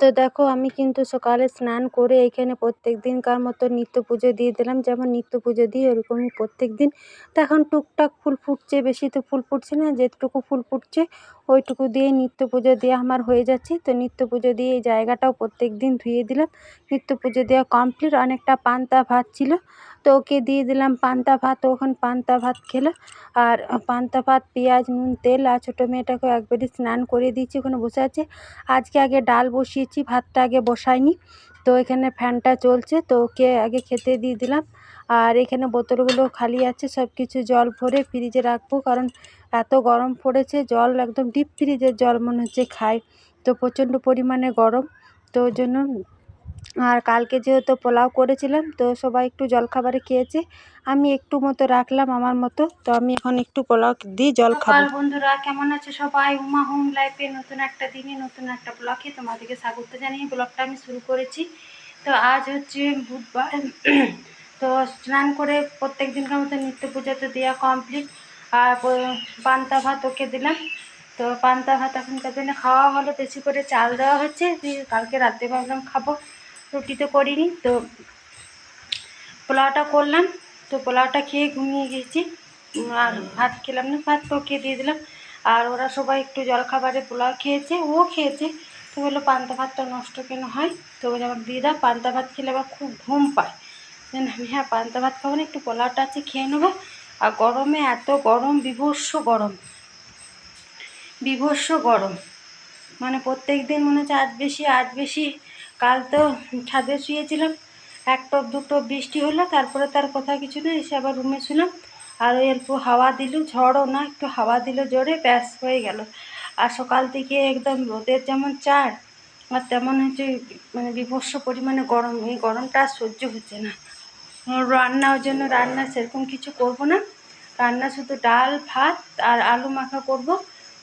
তো দেখো, আমি কিন্তু সকালে স্নান করে এখানে প্রত্যেক দিনকার মতো নিত্য পুজো দিয়ে দিলাম। যেমন নিত্য পুজো দিই ওরকমই প্রত্যেক দিন তো এখন টুকটাক ফুল ফুটছে, বেশি তো ফুল ফুটছে না, যেটুকু ফুল ফুটছে ওইটুকু দিয়ে নিত্য পুজো দেওয়া আমার হয়ে যাচ্ছে। তো নিত্য পুজো দিয়ে এই জায়গাটাও প্রত্যেক দিন ধুয়ে দিলাম। নিত্য পুজো দেওয়া কমপ্লিট অনেকটা পান্তা ভাত ছিল। তো ওকে দিয়ে দিলাম পান্তা ভাত। ও এখন পান্তা ভাত খেলো। আর পান্তা ভাত, পেঁয়াজ, নুন, তেল আর ছোটো মেয়েটাকে একবারই স্নান করে দিয়েছি, ওখানে বসে আছে। আজকে আগে ডাল বসিয়েছি, ভাতটা আগে বসাইনি তো এখানে ফ্যানটা চলছে, তো ওকে আগে খেতে দিয়ে দিলাম। আর এখানে বোতলগুলো খালি আছে সব কিছু জল ভরে ফ্রিজে রাখব, কারণ এত গরম পড়েছে, জল একদম ডিপ ফ্রিজের জল মনে হচ্ছে খাই তো প্রচণ্ড পরিমাণে গরম, তো জন্য আর কালকে যেহেতু পোলাও করেছিলাম তো সবাই একটু জলখাবারে খেয়েছে। আমি একটু মতো রাখলাম আমার মতো তো আমি এখন একটু পোলাও দিই জল খাব। বন্ধুরা কেমন আছে সবাই? উমা হোম লাইফে নতুন একটা দিনে নতুন একটা ব্লগে তোমাদেরকে স্বাগত জানিয়ে ব্লগটা আমি শুরু করেছি। তো আজ হচ্ছে বুধবার তো স্নান করে প্রত্যেক দিনকার মতো নিত্য পুজো তো দেওয়া কমপ্লিট আর পান্তা ভাত ওকে দিলাম। তো পান্তা ভাত এখনকার দিনে খাওয়া হলো বেশি করে চাল দেওয়া হচ্ছে। কালকে রাতে ভাবলাম খাব। রুটি তো করিনি, তো পোলাওটা করলাম, তো পোলাওটা খেয়ে ঘুমিয়ে গেছি। আর ভাত খেলাম না, ভাত তো খেয়ে দিয়ে দিলাম। আর ওরা সবাই একটু জলখাবারে পোলাও খেয়েছে, ও খেয়েছে। তো বলল, পান্তা ভাতটা নষ্ট কেন হয়? তো বলে আমার দিয়ে দাও পান্তা ভাত খেলে আবার খুব ঘুম পায়। আমি হ্যাঁ পান্তা ভাত খাব না, একটু পোলাওটা আছে খেয়ে নেব। আর গরমে এত গরম, বিভৎস গরম বিভৎস গরম। মানে প্রত্যেক দিন মনে হচ্ছে আজ বেশি আজ বেশি কাল তো ছাদে শুয়েছিলাম। এক টপ, দু টপ বৃষ্টি হলো, তারপরে তার কথা কিছু না এসে আবার রুমে শুলাম। আর ওই অল্প হাওয়া দিল, ঝড়ও না, একটু হাওয়া দিল জোরে, ব্যাস হয়ে গেল। আর সকাল থেকে একদম রোদের যেমন চার আর তেমন হচ্ছে মানে বিভৎস পরিমাণে গরম। এই গরমটা আর সহ্য হচ্ছে না। রান্না ওই জন্য রান্না সেরকম কিছু করব না। রান্না শুধু ডাল, ভাত আর আলু মাখা করব।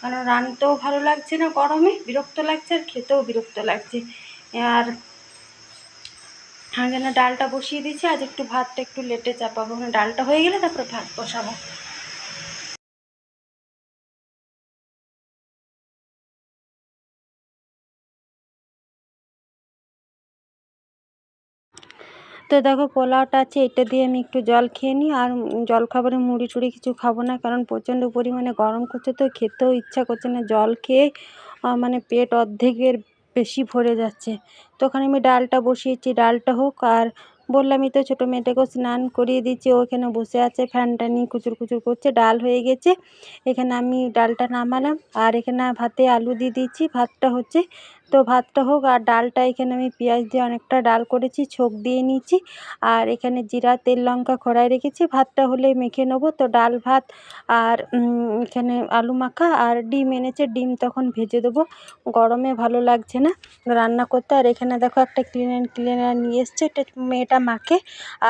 কারণ রানতেও ভালো লাগছে না গরমে, বিরক্ত লাগছে আর খেতেও বিরক্ত লাগছে। আর যেন ডালটা বসিয়ে দিয়েছি। আজ একটু ভাতটা একটু লেটে চাপাবো। মানে ডালটা হয়ে গেলে তারপরে ভাত বসাবো। তো দেখো, পোলাওটা আছে, এটা দিয়ে আমি একটু জল খেয়ে নিই। আর জল খাবারে মুড়ি টুড়ি কিছু খাব না, কারণ প্রচণ্ড পরিমাণে গরম করছে তো খেতেও ইচ্ছা করছে না। জল খেয়ে মানে পেট অর্ধেকের বেশি ভরে যাচ্ছে। তো ওখানে আমি ডালটা বসিয়েছি, ডালটা হোক আর বললামই তো ছোটো মেয়েটাকেও স্নান করিয়ে দিচ্ছি ওখানে বসে আছে, ফ্যানটা নিয়ে কুচুর কুচুর করছে, ডাল হয়ে গেছে। এখানে আমি ডালটা নামালাম আর এখানে ভাতে আলু দিয়ে দিচ্ছি ভাতটা হচ্ছে তো ভাতটা হোক আর ডালটা, এখানে আমি পেঁয়াজ দিয়ে অনেকটা ডাল করেছি, ছোক দিয়ে নিয়েছি। আর এখানে জিরা, তেল, লঙ্কা খড়াই রেখেছি। ভাতটা হলে মেখে নেব। তো ডাল, ভাত আর এখানে আলু মাখা আর ডিম এনেছে। ডিম তখন ভেজে দেবো। গরমে ভালো লাগছে না রান্না করতে। আর এখানে দেখো একটা ক্লিনার ক্লিনার নিয়ে এসছে। এটা মেয়েটা মাখে।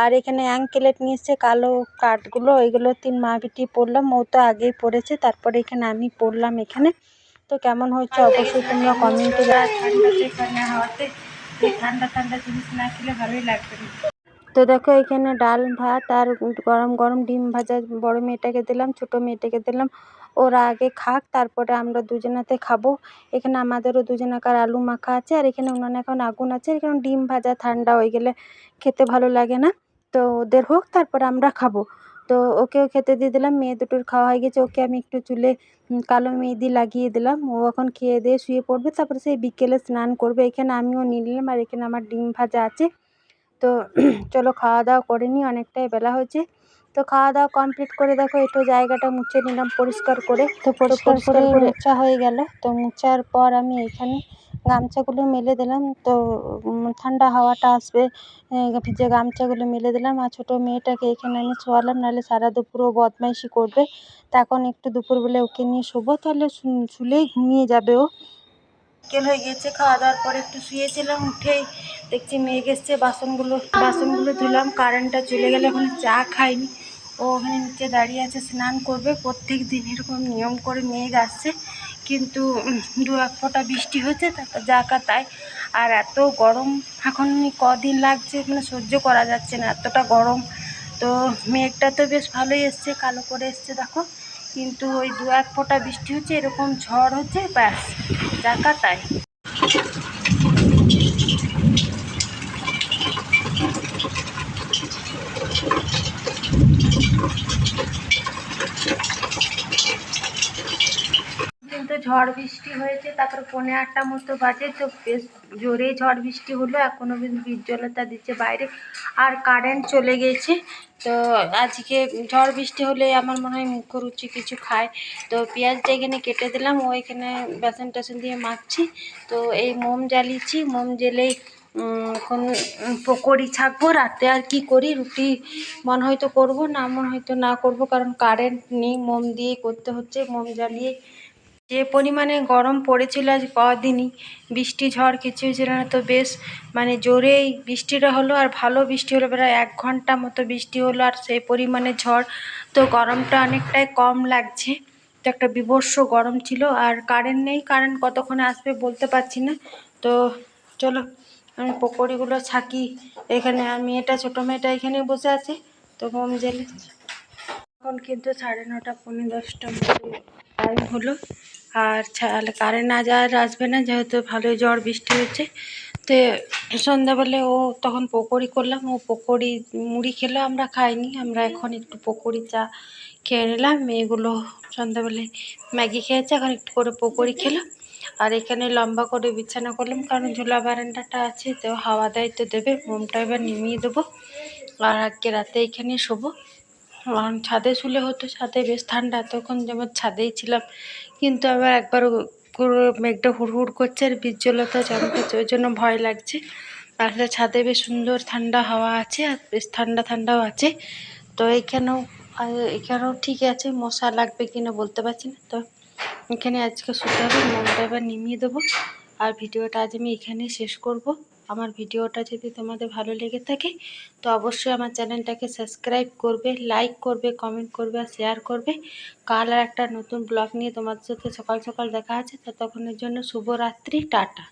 আর এখানে অ্যাঙ্কেলেট নিয়ে এসছে। কালো কাঠগুলো, ওইগুলো তিন মা বিটি পরলাম। ও তো আগেই পড়েছে তারপরে এখানে আমি পরলাম এখানে। তো কেমন হচ্ছে অবশ্যই তোমরা কমেন্টে হাওয়াতে ঠান্ডা ঠান্ডা জিনিস না খেলে ভালোই লাগবে। তো দেখো এখানে ডাল ভাত আর গরম গরম ডিম ভাজা বড় মেয়েটাকে দিলাম ছোট মেয়েটাকে দিলাম। ওরা আগে খাক তারপরে আমরা দুজনাতে খাব। এখানে আমাদেরও দুজনাকার আলু মাখা আছে আর এখানে উনানে এখন আগুন আছে। এখানে ডিম ভাজা ঠান্ডা হয়ে গেলে খেতে ভালো লাগে না। তো ওদের হোক তারপরে আমরা খাব। তো ওকেও খেতে দিয়ে দিলাম। মেয়ে দুটোর খাওয়া হয়ে গেছে। ওকে আমি একটু চুলে কালো মেহেদি লাগিয়ে দিলাম। ও এখন খেয়ে দিয়ে শুয়ে পড়বে। তারপরে সেই বিকেলে স্নান করবে। এখানে আমিও নিয়ে নিলাম আর এখানে আমার ডিম ভাজা আছে। তো চলো খাওয়া দাওয়া করে নিই। অনেকটাই বেলা হয়েছে। তো খাওয়া দাওয়া কমপ্লিট করে দেখো একটু জায়গাটা মুছে নিলাম পরিষ্কার করে। তো পরিষ্কার করে মোছা হয়ে গেল। তো মোছার পর আমি এখানে গামছাগুলো মেলে দিলাম। তো ঠান্ডা হাওয়াটা আসবে ভিজে গামছাগুলো মেলে দিলাম। আর ছোটো মেয়েটাকে এখানে আমি শোয়ালাম, নাহলে সারা দুপুর ও বদমাইশি করবে। তা এখন একটু দুপুরবেলা ওকে নিয়ে শোবো, তাহলে শুলেই ঘুমিয়ে যাবে ও। বিকেল হয়ে গিয়েছে, খাওয়া দাওয়ার পরে একটু শুয়েছিলাম, উঠেই দেখছি মেঘ এসছে, বাসনগুলো বাসনগুলো ধুলাম, কারেন্টটা চলে গেলে, এখন চা খাইনি। ও ওখানে নিচে দাঁড়িয়ে আছে, স্নান করবে, প্রত্যেক দিন এরকম নিয়ম করে মেঘ আসছে। কিন্তু দু এক ফোঁটা বৃষ্টি হয়েছে তারপর জাকা তাই। আর এত গরম এখন কদিন লাগছে মানে সহ্য করা যাচ্ছে না, এতটা গরম। তো মেঘটা তো বেশ ভালোই এসছে, কালো করে এসছে, দেখো। কিন্তু ওই দু এক ফোঁটা বৃষ্টি হচ্ছে, এরকম ঝড় হচ্ছে, ব্যাস জাকা তাই। Thank you. ঝড় বৃষ্টি হয়েছে তারপর পৌনে আটটা মতো বাজে তো বেশ জোরে ঝড় বৃষ্টি হলো এখনও কিন্তু বিজ্জলতা দিচ্ছে বাইরে আর কারেন্ট চলে গেছে তো আজকে ঝড় বৃষ্টি হলে আমার মনে হয় মুখরুচি কিছু খায় তো পেঁয়াজটা এখানে কেটে দিলাম ও এখানে বেসন টেসন দিয়ে মাখছি তো এই মোম জ্বালিয়েছি মোম উম, এখন পকোড়ি ছাকবো রাতে আর কি করি রুটি মনে হয়তো করব না মনে হয়তো না করব কারণ কারেন্ট নেই মোম দিয়ে করতে হচ্ছে মোম জ্বালিয়ে যে পরিমাণে গরম পড়েছিল আজ কদিনই, বৃষ্টি, ঝড় কিছুই ছিল না। তো বেশ মানে জোরেই বৃষ্টিটা হলো আর ভালো বৃষ্টি হলো, প্রায় এক ঘণ্টা মতো বৃষ্টি হলো আর সেই পরিমাণে ঝড়। তো গরমটা অনেকটাই কম লাগছে। তো একটা বিভৎস গরম ছিল আর কারেন্ট নেই কারেন্ট কতক্ষণে আসবে বলতে পারছি না। তো চলো, আমি পকোড়িগুলো ছাকি, এখানে আর মেয়েটা ছোটো মেয়েটা এখানে বসে আছে। তো মোম জেলে। এখন কিন্তু সাড়ে নটা, পৌনে দশটা টাইম হলো, আর কারেন্ট আজ আর আসবে না, যেহেতু ভালোই ঝড় বৃষ্টি হচ্ছে। তো সন্ধ্যাবেলে ও তখন পকোড়ি করলাম, ও পকোড়ি, মুড়ি খেলো, আমরা খাইনি, আমরা এখন একটু পকোড়ি চা খেয়ে নিলাম, মেয়েগুলো সন্ধ্যাবেলায় ম্যাগি খেয়েছে, এখন একটু করে পকোড়ি খেলো। আর এখানে লম্বা করে বিছানা করলাম, কারণ ঝোলা বারান্দাটা আছে, তো হাওয়া দেয় তো দেবে, মোমটা এবার নিমিয়ে দেবো। আর আজকে রাতে এখানে শোবো। কারণ ছাদে শুলে হতো, ছাদে বেশ ঠান্ডা, তখন যেমন ছাদেই ছিলাম। কিন্তু আবার একবার পুরো মেঘটা হুড়হুড় করছে আর বিজ্জলতা চমকাচ্ছে ওই জন্য ভয় লাগছে। আসলে ছাদে বেশ সুন্দর ঠান্ডা হাওয়া আছে আর বেশ ঠান্ডা ঠান্ডাও আছে। তো এখানেও এখানেও ঠিক আছে, মশা লাগবে কিনা বলতে পারছি না। তো এখানে আজকে শুতে হবে, মনটা এবার নিমিয়ে দেবো। আর ভিডিওটা আজ আমি এখানেই শেষ করব। আমার ভিডিওটা যদি তোমাদের ভালো লেগে থাকে, তো অবশ্যই আমার চ্যানেলটাকে সাবস্ক্রাইব করবে লাইক করবে কমেন্ট করবে আর শেয়ার করবে। কাল আর একটা নতুন ব্লগ নিয়ে তোমাদের সাথে সকাল সকাল দেখা আছে ততক্ষণের জন্য শুভরাত্রি, টাটা।